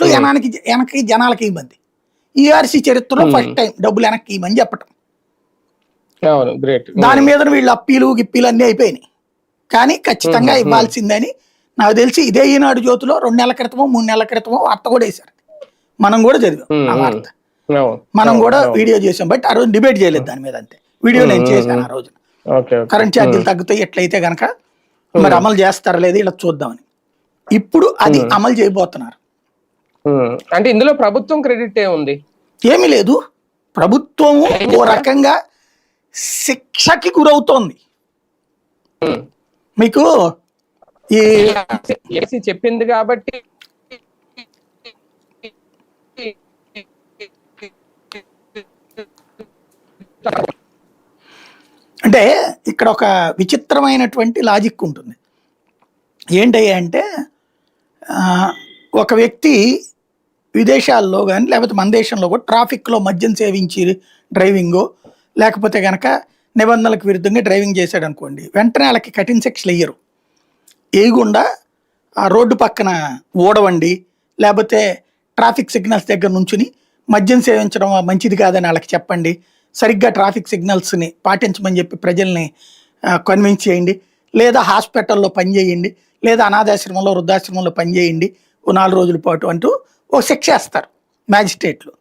కోట్లు వెనక్కి వెనక్కి జనాలకి ఇవ్వండి ఈఆర్సీ చరిత్రలో ఫస్ట్ టైం డబ్బులు వెనక్కి ఇవ్వమని చెప్పటం. దాని మీద వీళ్ళు అప్పీలు గిప్పీలు అన్నీ అయిపోయినాయి. కానీ ఖచ్చితంగా. ఇవ్వాల్సిందని నాకు తెలిసి ఇదే ఈనాడు జ్యోతిలో రెండు నెలల క్రితమో మూడు నెలల క్రితమో వార్త కూడా వేశారు. మనం కూడా చదివాం ఆ. వార్త. మనం కూడా. వీడియో చేసాం బట్ ఆ రోజు డిబేట్ చేయలేదు దాని మీద అంతే. వీడియో నేను. చేశాను ఆ రోజు కరెంట్ ఛార్జీలు తగ్గుతాయి ఎట్లయితే గనక మరి అమలు చేస్తారా లేదు ఇలా చూద్దామని. ఇప్పుడు అది అమలు చేయబోతున్నారు. అంటే ఇందులో ప్రభుత్వం క్రెడిట్ ఏముంది ఏమీ లేదు. ప్రభుత్వము ఓ రకంగా శిక్షకి గురవుతోంది. మీకు ఈ ఏసీ చెప్పింది కాబట్టి అంటే ఇక్కడ ఒక విచిత్రమైనటువంటి లాజిక్ ఉంటుంది. ఏంటయ్యా అంటే ఒక వ్యక్తి విదేశాల్లో కానీ లేకపోతే మన దేశంలో కూడా ట్రాఫిక్లో మద్యం సేవించి డ్రైవింగ్ లేకపోతే కనుక నిబంధనలకు విరుద్ధంగా డ్రైవింగ్ చేశాడు అనుకోండి వెంటనే వాళ్ళకి కఠిన శిక్షలు వేయరు వేయకుండా ఆ రోడ్డు పక్కన ఓడవండి లేకపోతే ట్రాఫిక్ సిగ్నల్స్ దగ్గర నుంచుని మద్యం సేవించడం మంచిది కాదని వాళ్ళకి చెప్పండి సరిగ్గా ట్రాఫిక్ సిగ్నల్స్ని పాటించమని చెప్పి ప్రజల్ని కన్విన్స్ చేయండి లేదా హాస్పిటల్లో పనిచేయండి లేదా అనాథాశ్రమంలో వృద్ధాశ్రమంలో పనిచేయండి ఓ నాలుగు రోజుల పాటు అంటూ ఓ శిక్ష వేస్తారు మ్యాజిస్ట్రేట్లు.